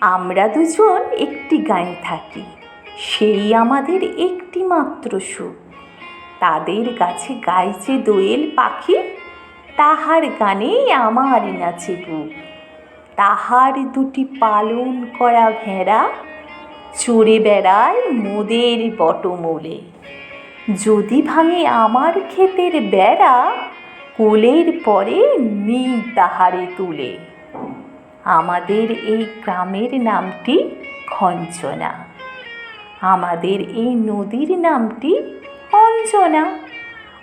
আমরা দুজন একটি গাঁয়ে থাকি, সেই আমাদের একটি মাত্র সুখ তাদের কাছে গাইছে দোয়েল পাখি, তাহার গানে আমার নাচে বুক। তাহার দুটি পালন করা ভেড়া, চড়ে বেড়ায় মোদের বটমূলে। যদি ভাঙে আমার ক্ষেতের বেড়া, কোলের পরে নিই তাহারে তুলে। আমাদের এই গ্রামের নামটি খঞ্চনা আমাদের এই নদীর নামটি অঞ্জনা।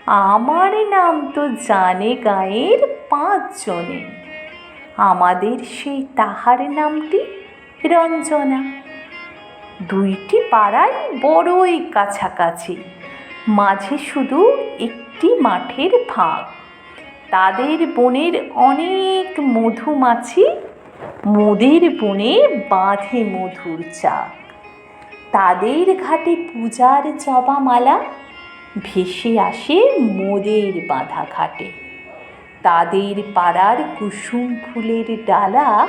আমার নাম তো জানে গায়ের পাঁচজনে। আমাদের সেই তাহার নামটি রঞ্জনা। দুইটি পাড়ায় বড়ই কাছাকাছি। মাঝে শুধু একটি মাঠের ফাঁক। তাদের বনের অনেক মধুমাছি মোদের বনে বাঁধে মধুর চাক। তাদের ঘাটে পূজার জবা মালা ভেসে আসে মোদের বাঁধা ঘাটে তাদের পাড়ার কুসুম ফুলের ডালা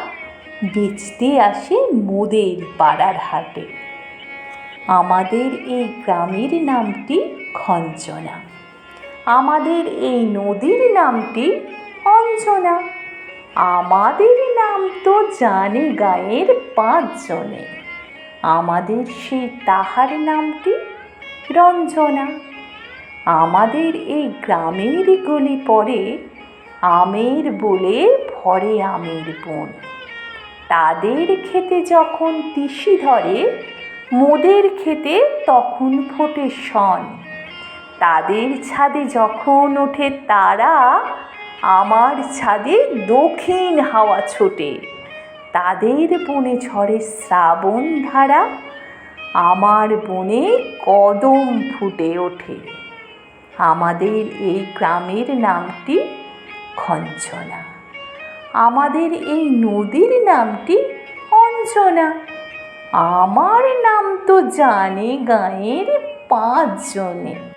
বেচতে আসে মোদের পাড়ার হাটে। আমাদের এই গ্রামের নামটি খঞ্চনা আমাদের এই নদীর নামটি অঞ্জনা। আমাদের নাম তো জানে গায়ের পাঁচজনে। আমাদের সেই তাহার নামটি রঞ্জনা। আমাদের এই গ্রামের গলি পরে আমের বলে ভরে আমের বন। তাদের খেতে যখন তিসি ধরে, মোদের খেতে তখন ফোটে শন। তাদের ছাদে যখন ওঠে তারা আমার ছাদে দক্ষিণ হাওয়া ছোটে। তাদের বনে ঝরে শ্রাবণ ধারা, আমার বনে কদম ফুটে ওঠে। আমাদের এই গ্রামের নামটি খঞ্চনা আমাদের এই নদীর নামটি অঞ্জনা। আমার নাম তো জানে গাঁয়ের পাঁচজনে।